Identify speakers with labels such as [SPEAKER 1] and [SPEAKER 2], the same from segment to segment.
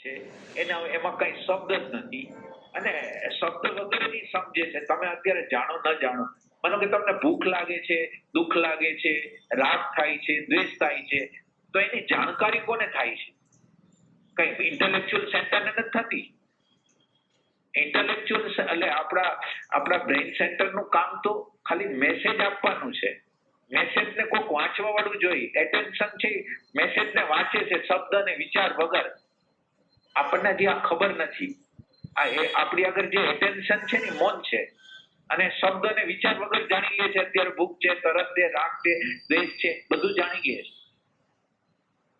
[SPEAKER 1] છે. એના એમાં કઈ શબ્દ જ નથી. અને શબ્દ વગરની સમજે છે. તમે અત્યારે જાણો ન જાણો. માનો કે તમને ભૂખ લાગે છે, દુઃખ લાગે છે, રાગ થાય છે, દ્વેષ થાય છે, તો એની જાણકારી કોને થાય છે? કઈ ઇન્ટેલેક્ચ્યુઅલ સેન્ટરને નથી થતી? ઇન્ટેલેક્ચ્યુઅલ એટલે આપણા આપણા બ્રેઇન સેન્ટરનું કામ તો ખાલી મેસેજ આપવાનું છે. મેસેજને કોઈક વાંચવા વાળું જોઈએ. એટેન્શન છે મેસેજને વાંચે છે, શબ્દ અને વિચાર વગર. આપણને હજી આ ખબર નથી. આ આપણી આગળ જે એટેન્શન છે ને મૌન છે. અને શબ્દ ને વિચાર વગર જાણી લઈએ છે. અત્યારે ભૂખ છે, તરસ છે, રાગ છે, દ્વેષ છે, બધું જાણી લઈએ છે.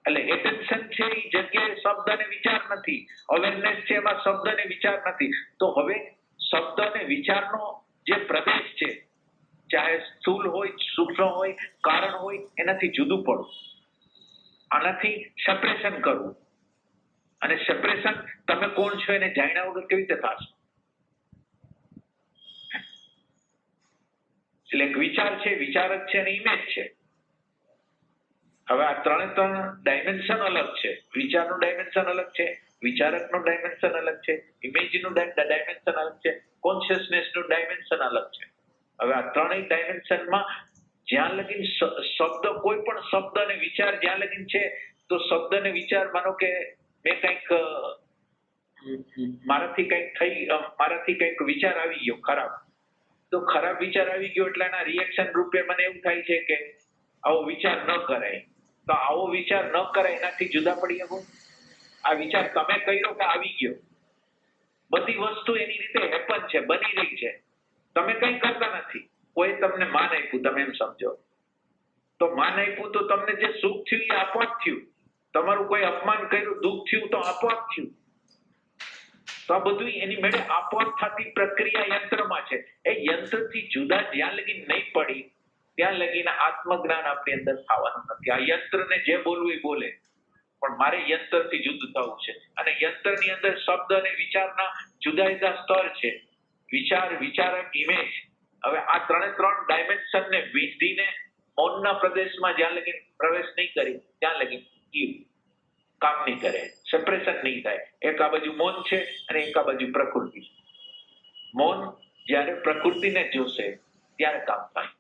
[SPEAKER 1] એટલે એટેન્શન છે એ જગ્યાએ શબ્દ ને વિચાર નથી. અવેરનેસ છે એમાં શબ્દ ને વિચાર નથી. તો હવે શબ્દ ને વિચારનો જે પ્રદેશ છે, ચાહે સ્થૂલ હોય, સૂક્ષ્મ હોય, કારણ હોય, એનાથી જુદું પડવું. આનાથી સેપરેશન કરવું. અને સેપરેશન તમે કોણ છો એને જાણ્યા વગર કેવી રીતે થશે? એટલે એક વિચાર છે વિચારક છે અને ઇમેજ છે. હવે આ ત્રણે ત્રણ ડાયમેન્શન અલગ છે. વિચારનું ડાયમેન્શન અલગ છે, વિચારકનું ડાયમેન્શન અલગ છે ઇમેજનું ડાયમેન્શન અલગ છે કોન્શિયસનેસનું ડાયમેન્શન અલગ છે. હવે આ ત્રણેય ડાયમેન્શનમાં જ્યાં લગીન શબ્દ કોઈ પણ શબ્દ અને વિચાર જ્યાં લગીન છે, તો શબ્દ અને વિચાર માનો કે મેં કંઈક મારાથી કંઈક થઈ મારાથી કંઈક વિચાર આવી ગયો, ખરાબ. તો ખરાબ વિચાર આવી ગયો એટલે એના રિએક્શન રૂપે મને એવું થાય છે કે આવો વિચાર ન કરાય. તો આવો વિચાર ન કરાય, એનાથી જુદા પડી શકો? આ વિચાર તમે કર્યો કે આવી ગયો? બધી વસ્તુ એની રીતે હેપન છે, બની રહી છે. તમે કંઈ કરતા નથી. કોઈ તમને માન આપ્યું, તમે એમ સમજો. તો માન આપ્યું તો તમને જે સુખ થયું એ આપોઆપ થયું. તમારું કોઈ અપમાન કર્યું, દુઃખ થયું તો આપોઆપ થયું. તો આ બધું એની મેળે આપોઆપ થતી પ્રક્રિયા યંત્રમાં છે. એ યંત્રથી જુદા જ્યાં લગી નહીં પડી, ત્યાં લગીને આત્મજ્ઞાન આપણી અંદર થવાનું નથી. આ યંત્રને જે બોલવું એ બોલે. પણ મારે યંત્રથી જુદું થવું છે. અને યંત્રની અંદર શબ્દ અને વિચારના જુદા જુદા સ્તર છે. વિચાર, વિચારક ઇમેજ હવે આ ત્રણે ત્રણ ડાયમેન્શનને વીંધીને મૌનના પ્રદેશમાં જ્યાં લગી પ્રવેશ નહીં કરી, ત્યાં લગી કામ નહીં કરે, સેપરેશન નહીં થાય. એક આ બાજુ મૌન છે અને એક આ બાજુ પ્રકૃતિ. મૌન જ્યારે પ્રકૃતિને જોશે, ત્યારે કામ થાય.